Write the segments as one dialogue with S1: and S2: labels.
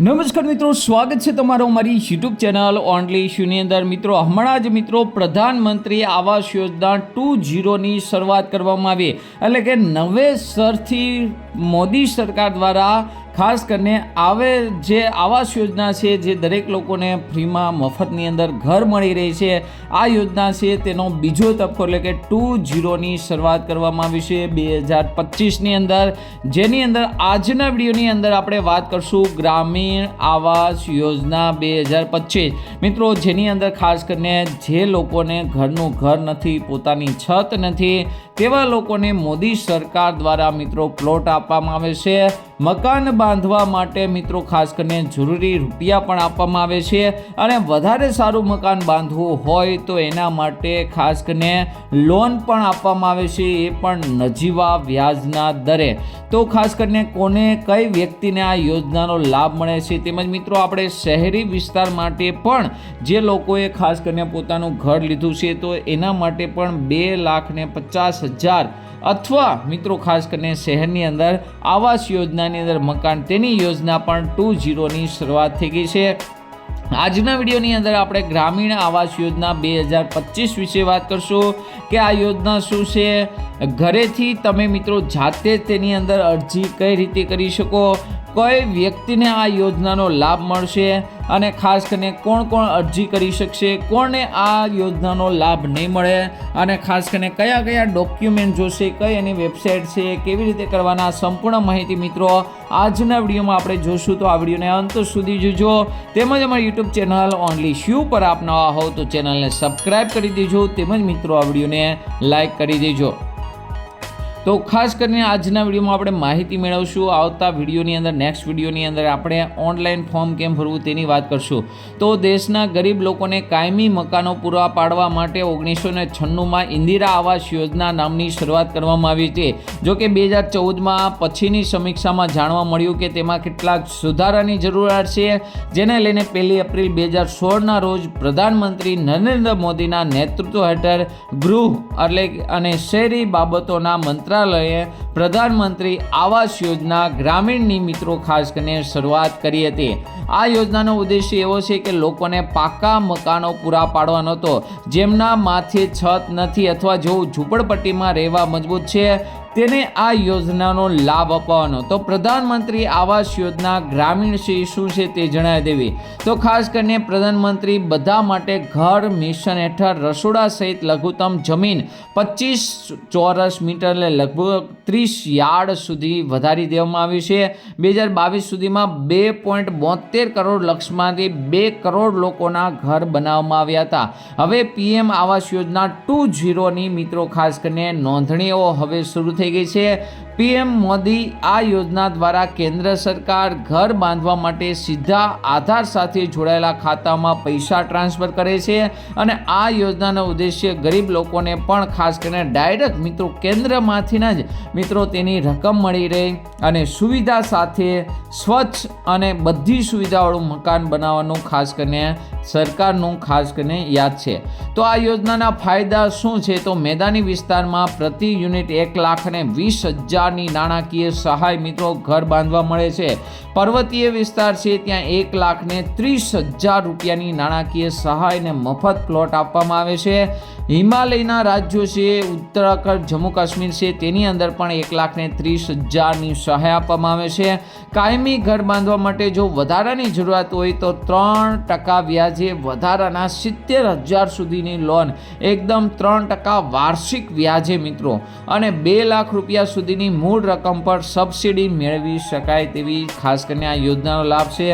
S1: નમસ્કાર મિત્રો, સ્વાગત છે તમારો અમારી યુટ્યુબ ચેનલ ઓનલી ઇશ્યુની અંદર. મિત્રો, હમણાં જ મિત્રો પ્રધાનમંત્રી આવાસ યોજના ટુ જીરોની શરૂઆત કરવામાં આવી. એટલે કે નવેસરથી મોદી સરકાર દ્વારા ખાસ કરીને આવે જે આવાસ યોજના છે, જે દરેક લોકોને ફ્રીમાં મફતની અંદર ઘર મળી રહી છે, આ યોજના છે તેનો બીજો તબક્કો એટલે કે ટુ જીરોની શરૂઆત કરવામાં આવી છે બે હજાર પચીસની અંદર. જેની અંદર આજના વિડીયોની અંદર આપણે વાત કરશું ગ્રામીણ આવાસ યોજના બે હજાર પચીસ. મિત્રો, જેની અંદર ખાસ કરીને જે લોકોને ઘરનું ઘર નથી, પોતાની છત નથી, તેવા લોકોને મોદી સરકાર દ્વારા મિત્રો પ્લોટ આપવામાં આવે છે. મકાન બાંધવા માટે મિત્રો ખાસ કરીને જરૂરી રૂપિયા પણ આપવામાં આવે છે અને વધારે સારું મકાન બાંધવું હોય તો એના માટે ખાસ કરીને લોન પણ આપવામાં આવે છે, એ પણ નજીવા વ્યાજના દરે. તો ખાસ કરીને કોને કઈ વ્યક્તિને આ યોજનાનો લાભ મળે છે તેમજ મિત્રો આપણે શહેરી વિસ્તાર માટે પણ જે લોકોએ ખાસ કરીને પોતાનું ઘર લીધું છે તો એના માટે પણ બે લાખને પચાસ હજાર અથવા મિત્રો, ખાસ કરીને શહેરની અંદર આવાસ યોજનાની અંદર મકાન તેની યોજના પણ ટુ જીરોની શરૂઆત થઈ ગઈ છે. આજના વિડીયોની અંદર આપણે ગ્રામીણ આવાસ યોજના બે હજાર પચીસ વિશે વાત કરશું કે આ યોજના શું છે? ઘરેથી તમે મિત્રો જાતે તેની અંદર અરજી કઈ રીતે કરી શકો? કઈ વ્યક્તિને આ યોજનાનો લાભ મળશે? અને ખાસ કરીને કોણ કોણ અરજી કરી શકશે, કોને આ યોજનાનો લાભ નહીં મળે અને ખાસ કરીને કયા કયા ડોક્યુમેન્ટ જોશે, કઈ એની વેબસાઇટ છે, કેવી રીતે કરવાના, સંપૂર્ણ માહિતી મિત્રો આજના વિડીયોમાં આપણે જોશું. તો આ વિડીયોને અંત સુધી જોજો. તેમજ અમારી યુટ્યુબ ચેનલ ઓનલી શ્યુ પર આપ નવા હોવ તો ચેનલને સબસ્ક્રાઈબ કરી દેજો. તેમજ મિત્રો, આ વિડીયોને લાઈક કરી દેજો. તો ખાસ કરીને આજના વિડીયોમાં આપણે માહિતી મેળવશું. આવતા વિડીયોની અંદર નેક્સ્ટ વિડીયોની અંદર આપણે ઓનલાઈન ફોર્મ કેમ ભરવું તેની વાત કરશું. તો દેશના ગરીબ લોકોને કાયમી મકાનો પૂરા પાડવા માટે ઓગણીસો ને છન્નુંમાં ઇન્દિરા આવાસ યોજના નામની શરૂઆત કરવામાં આવી છે. જો કે બે હજાર ચૌદમાં પછીની સમીક્ષામાં જાણવા મળ્યું કે તેમાં કેટલાક સુધારાની જરૂરિયાત છે, જેને લઈને પહેલી એપ્રિલ બે હજાર સોળના રોજ પ્રધાનમંત્રી નરેન્દ્ર મોદીના નેતૃત્વ હેઠળ ગૃહ એટલે અને શહેરી બાબતોના મંત્રાલયે પ્રધાનમંત્રી આવાસ યોજના ગ્રામીણની મિત્રો ખાસ કરીને શરૂઆત કરી હતી. આ યોજનાનો ઉદ્દેશ્ય એવો છે કે લોકોને પાકા મકાનો પૂરા પાડવાનો હતો. જેમના માથે છત નથી અથવા જેઓ ઝૂંપડપટ્ટીમાં રહેવા મજબૂત છે તેને આ યોજનાનો લાભ અપાવવાનો. તો પ્રધાનમંત્રી આવાસ યોજના ગ્રામીણ છે શું છે તે જણાવી દેવી. તો ખાસ કરીને પ્રધાનમંત્રી બધા માટે ઘર, મિશન હેઠળ રસોડા સહિત લઘુત્તમ જમીન પચીસ ચોરસ મીટર એટલે લગભગ ત્રીસ યાર્ડ સુધી વધારી દેવામાં આવી છે. બે હજાર બાવીસ સુધીમાં બે પોઈન્ટ બોતેર કરોડ લક્ષમાંથી બે કરોડ લોકોના ઘર બનાવવામાં આવ્યા હતા. હવે પીએમ આવાસ યોજના ટુ ઝીરોની મિત્રો ખાસ કરીને નોંધણીઓ હવે શરૂ થઈ ગઈ છે. પીએમ મોદી આ યોજના દ્વારા કેન્દ્ર સરકાર ઘર બાંધવા માટે સીધા આધાર સાથે જોડાયેલા ખાતામાં પૈસા ટ્રાન્સફર કરે છે અને આ યોજનાનો ઉદ્દેશ્ય ગરીબ લોકોને પણ ખાસ કરીને ડાયરેક્ટ મિત્રો કેન્દ્રમાંથીના જ મિત્રો તેની રકમ મળી રહે અને સુવિધા સાથે સ્વચ્છ અને બધી સુવિધાવાળું મકાન બનાવવાનું ખાસ કરીને સરકારનું ખાસ કરીને યાદ છે. તો આ યોજનાના ફાયદા શું છે? તો મેદાની વિસ્તારમાં પ્રતિ યુનિટ એક લાખ અને વીસ હજારની નાણાકીય સહાય મિત્રો ઘર બાંધવા મળે છે. પર્વતીય વિસ્તાર છે, ત્યાં એક લાખને ત્રીસ હજાર રૂપિયાની નાણાકીય સહાયને મફત પ્લોટ આપવામાં આવે છે. હિમાલયના રાજ્યો છે, ઉત્તરાખંડ, જમ્મુ કાશ્મીર છે, તેની અંદર પણ એક લાખને ત્રીસ હજારની સહાય આપવામાં આવે છે. કાયમી ઘર બાંધવા માટે જો વધારાની જરૂરિયાત હોય તો ત્રણ ટકા વ્યાજે વધારાના સિત્તેર હજાર સુધીની લોન, એકદમ ત્રણ ટકા વાર્ષિક વ્યાજે મિત્રો. અને બે લાખ રૂપિયા સુધીની મૂળ રકમ પર સબસિડી મેળવી શકાય તેવી ખાસ કરીને આ યોજનાનો લાભ છે.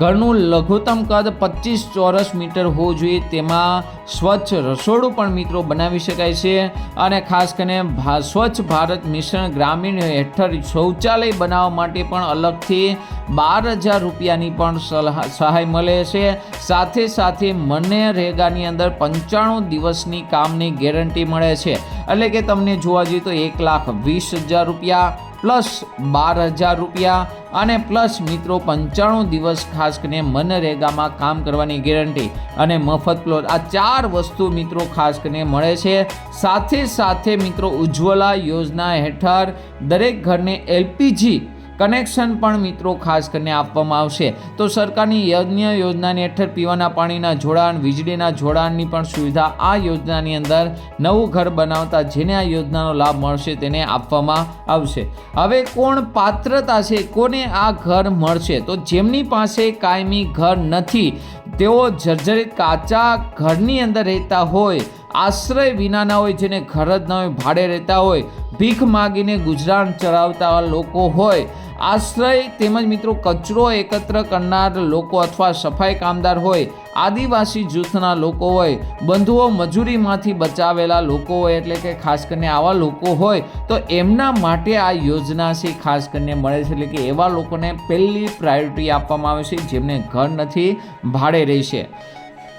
S1: ઘરનું લઘુત્તમ કદ પચીસ ચોરસ મીટર હોવું જોઈએ, તેમાં સ્વચ્છ રસોડું પણ મિત્રો બનાવી શકાય છે. અને ખાસ કરીને સ્વચ્છ ભારત મિશન ગ્રામીણ હેઠળ શૌચાલય બનાવવા માટે પણ અલગથી બાર હજાર રૂપિયાની પણ સલાહ, સહાય મળે છે. સાથે સાથે મને રેગાની અંદર પંચાણું દિવસની કામની ગેરંટી મળે છે. એટલે કે તમને જોવા જઈએ તો એક લાખ વીસ હજાર રૂપિયા, પ્લસ બાર હજાર રૂપિયા અને પ્લસ મિત્રો પંચાણું દિવસ ખાસ કરીને મનરેગામાં કામ કરવાની ગેરંટી અને મફત પ્લોટ. આ ચાર વસ્તુ મિત્રો ખાસ કરીને મળે છે. સાથે સાથે મિત્રો ઉજ્જવલા યોજના હેઠળ દરેક ઘરને એલપીજી કનેક્શન પણ મિત્રો ખાસ કરીને આપવામાં આવશે. તો સરકારની યજ્ઞ યોજનાની હેઠળ પીવાના પાણીના જોડાણ, વીજળીના જોડાણની પણ સુવિધા આ યોજનાની અંદર નવું ઘર બનાવતા જેને આ યોજનાનો લાભ મળશે તેને આપવામાં આવશે. હવે કોણ પાત્રતા છે? કોને આ ઘર મળશે? તો જેમની પાસે કાયમી ઘર નથી, તેઓ જર્જરિત કાચા ઘરની અંદર રહેતા હોય, આશ્રય વિનાના હોય, જેને ઘર જ ન હોય, ભાડે રહેતા હોય, ભીખ માગીને ગુજરાન ચલાવતા લોકો હોય આશ્રય તેમજ મિત્રો કચરો એકત્ર કરનાર લોકો અથવા સફાઈ કામદાર હોય, આદિવાસી જૂથના લોકો હોય, બંધુઓ મજૂરીમાંથી બચાવેલા લોકો હોય એટલે કે ખાસ કરીને આવા લોકો હોય, તો એમના માટે આ યોજના છે, ખાસ કરીને મળે છે એટલે કે એવા લોકોને પહેલી પ્રાયોરિટી આપવામાં આવે છે જેમને ઘર નથી, ભાડે રહેશે.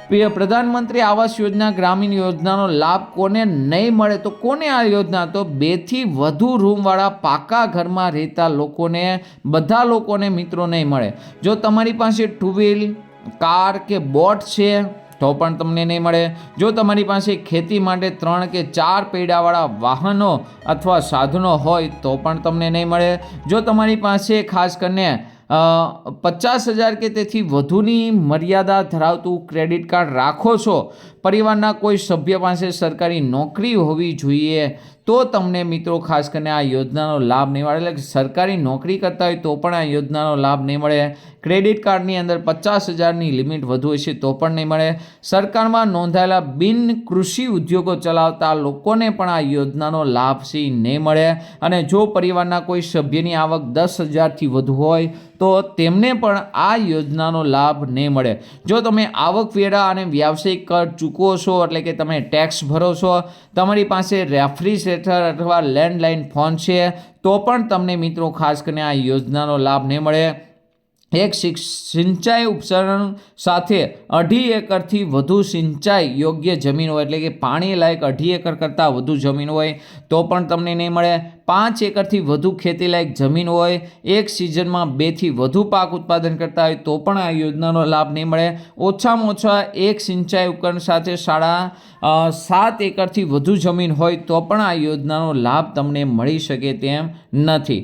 S1: પ્રિય પ્રધાનમંત્રી, આવાસ યોજના, ગ્રામીણ યોજનાનો લાભ કોને નહીં મળે તો કોને આ યોજના? તો બેથી વધુ રૂમવાળા પાકા ઘરમાં રહેતા લોકોને, બધા લોકોને મિત્રો નહીં મળે. જો તમારી પાસે ટુ વ્હીલ કાર કે બોટ છે, તો પણ તમને નહીં મળે. જો તમારી પાસે ખેતી માટે ત્રણ કે ચાર પૈડાવાળા વાહનો અથવા સાધનો હોય તો પણ તમને નહીં મળે. જો તમારી પાસે ખાસ કરીને પચાસ હજાર કે તેથી વધુની મર્યાદા ધરાવતું ક્રેડિટ કાર્ડ રાખો છો પરિવારના કોઈ સભ્ય પાસે સરકારી નોકરી હોવી જોઈએ, તો તમને મિત્રો ખાસ કરીને આ યોજનાનો લાભ નહીં મળે. એટલે સરકારી નોકરી કરતા હોય તો પણ આ યોજનાનો લાભ નહીં મળે. ક્રેડિટ કાર્ડની અંદર પચાસ હજારની લિમિટ વધુ હશે તો પણ નહીં મળે. સરકારમાં નોંધાયેલા બિન કૃષિ ઉદ્યોગો ચલાવતા લોકોને પણ આ યોજનાનો લાભ છે નહીં મળે. અને જો પરિવારના કોઈ સભ્યની આવક દસ હજારથી વધુ હોય, તો તેમને પણ આ યોજનાનો લાભ નહીં મળે. જો તમે આવકવેરા અને વ્યાવસાયિક કર ચૂકવો છો એટલે કે તમે ટેક્સ ભરો છો. તમારી પાસે રેફ્રિજરેટર અથવા લેન્ડલાઇન ફોન છે, તો પણ તમને મિત્રો ખાસ કરીને આ યોજનાનો લાભ નહીં મળે. એક સિંચાઈ ઉપકરણ સાથે અઢી એકરથી વધુ સિંચાઈ યોગ્ય જમીન હોય, એટલે કે પાણી લાયક અઢી એકર કરતાં વધુ જમીન હોય, તો પણ તમને નહીં મળે. પાંચ એકરથી વધુ ખેતી લાયક જમીન હોય, એક સિઝનમાં બેથી વધુ પાક ઉત્પાદન કરતા હોય, તો પણ આ યોજનાનો લાભ નહીં મળે. ઓછામાં ઓછા એક સિંચાઈ ઉપકરણ સાથે સાડા સાત એકરથી વધુ જમીન હોય, તો પણ આ યોજનાનો લાભ તમને મળી શકે તેમ નથી.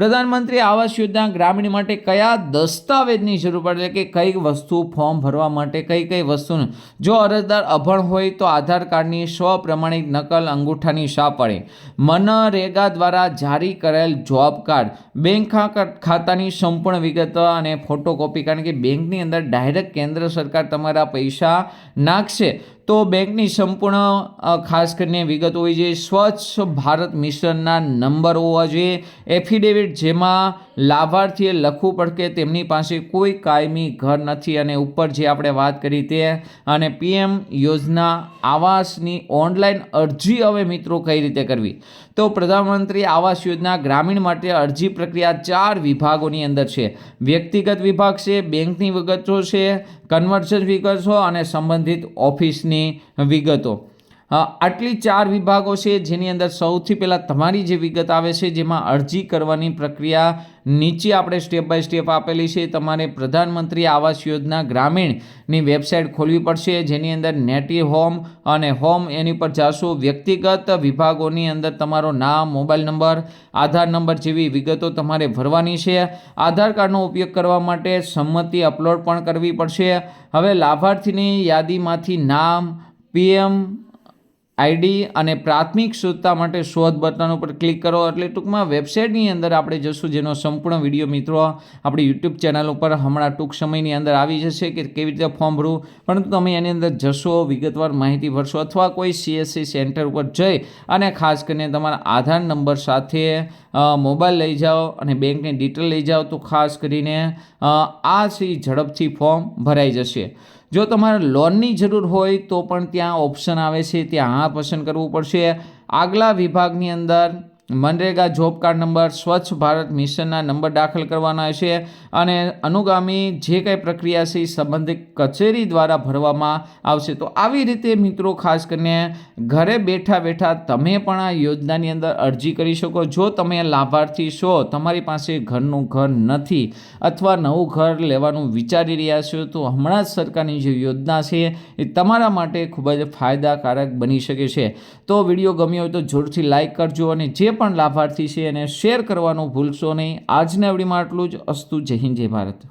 S1: પ્રધાનમંત્રી આવાસ યોજના ગ્રામીણ માટે કયા દસ્તાવેજની જરૂર પડે? કે કઈ વસ્તુ ફોર્મ ભરવા માટે કઈ કઈ વસ્તુનું? જો અરજદાર અભણ હોય તો આધાર કાર્ડની સ્વપ્રમાણિત નકલ અંગૂઠાની શા પડે. મનરેગા દ્વારા જારી કરાયેલ જોબ કાર્ડ. બેંક ખાતાની સંપૂર્ણ વિગત અને ફોટોકોપી. કારણ કે બેંકની અંદર ડાયરેક્ટ કેન્દ્ર સરકાર તમારા પૈસા નાખશે. તો બેંકની સંપૂર્ણ ખાસ કરીને વિગત હોવી જોઈએ. સ્વચ્છ ભારત મિશનના નંબર હોવા જોઈએ. એફિડેવિટ જેમાં લાભાર્થીએ લખવું પડે કે તેમની પાસે કોઈ કાયમી ઘર નથી અને ઉપર જે આપણે વાત કરી તે અને પીએમ યોજના આવાસની ઓનલાઈન અરજી હવે મિત્રો કઈ રીતે કરવી? તો પ્રધાનમંત્રી આવાસ યોજના ગ્રામીણ માટે અરજી પ્રક્રિયા ચાર વિભાગોની અંદર છે. વ્યક્તિગત વિભાગ છે, બેંકની વિગતો છે કન્વર્શન વિગતો અને સંબંધિત ઓફિસની વિગતો. આટલી ચાર વિભાગો છે જેની અંદર સૌથી પહેલાં તમારી જે વિગત આવે છે, જેમાં અરજી કરવાની પ્રક્રિયા નીચે આપણે સ્ટેપ બાય સ્ટેપ આપેલી છે. તમારે પ્રધાનમંત્રી આવાસ યોજના ગ્રામીણની વેબસાઇટ ખોલવી પડશે, જેની અંદર નેટી હોમ અને હોમ એની પર જાશો. વ્યક્તિગત વિભાગોની અંદર તમારો નામ મોબાઈલ નંબર આધાર નંબર જેવી વિગતો તમારે ભરવાની છે. આધાર કાર્ડનો ઉપયોગ કરવા માટે સંમતિ અપલોડ પણ કરવી પડશે. હવે લાભાર્થીની યાદીમાંથી નામ પીએમ આઈડી અને પ્રાથમિક શોધતા માટે શોધ બટન ઉપર ક્લિક કરો. એટલે ટૂંકમાં વેબસાઇટની અંદર આપણે જશું જેનો સંપૂર્ણ વીડિયો મિત્રો આપણી યુટ્યુબ ચેનલ ઉપર હમણાં ટૂંક સમયની અંદર આવી જશે કે કેવી રીતે ફોર્મ ભરવું. પરંતુ તમે એની અંદર જશો, વિગતવાર માહિતી ભરશો અથવા કોઈ સીએસસી સેન્ટર ઉપર જઈ અને ખાસ કરીને તમારા આધાર નંબર સાથે મોબાઈલ લઈ જાઓ અને બેંકની ડિટેલ લઈ જાઓ તો ખાસ કરીને આ સી ઝડપથી ફોર્મ ભરાઈ જશે. જો તમારે લોનની જરૂર હોય તો પણ ત્યાં ઓપ્શન આવે છે, ત્યાં હા પસંદ કરવું પડશે. આગલા વિભાગની અંદર મનરેગા જોબ કાર્ડ નંબર સ્વચ્છ ભારત મિશનના નંબર દાખલ કરવાના છે અને અનુગામી જે કંઈ પ્રક્રિયા છે એ સંબંધિત કચેરી દ્વારા ભરવામાં આવશે તો આવી રીતે મિત્રો ખાસ કરીને ઘરે બેઠા બેઠા તમે પણ આ યોજનાની અંદર અરજી કરી શકો જો તમે લાભાર્થી છો તમારી પાસે ઘરનું ઘર નથી અથવા નવું ઘર લેવાનું વિચારી રહ્યા છો તો હમણાં જ સરકારની જે યોજના છે એ તમારા માટે ખૂબ જ ફાયદાકારક બની શકે છે તો વીડિયો ગમ્યો હોય તો જોરથી લાઈક કરજો અને જે પણ લાભાર્થી છે એને શેર કરવાનું ભૂલશો નહીં. આજના આવડીમાં આટલું જ. અસ્તુ, જય હિન્દ, જય ભારત.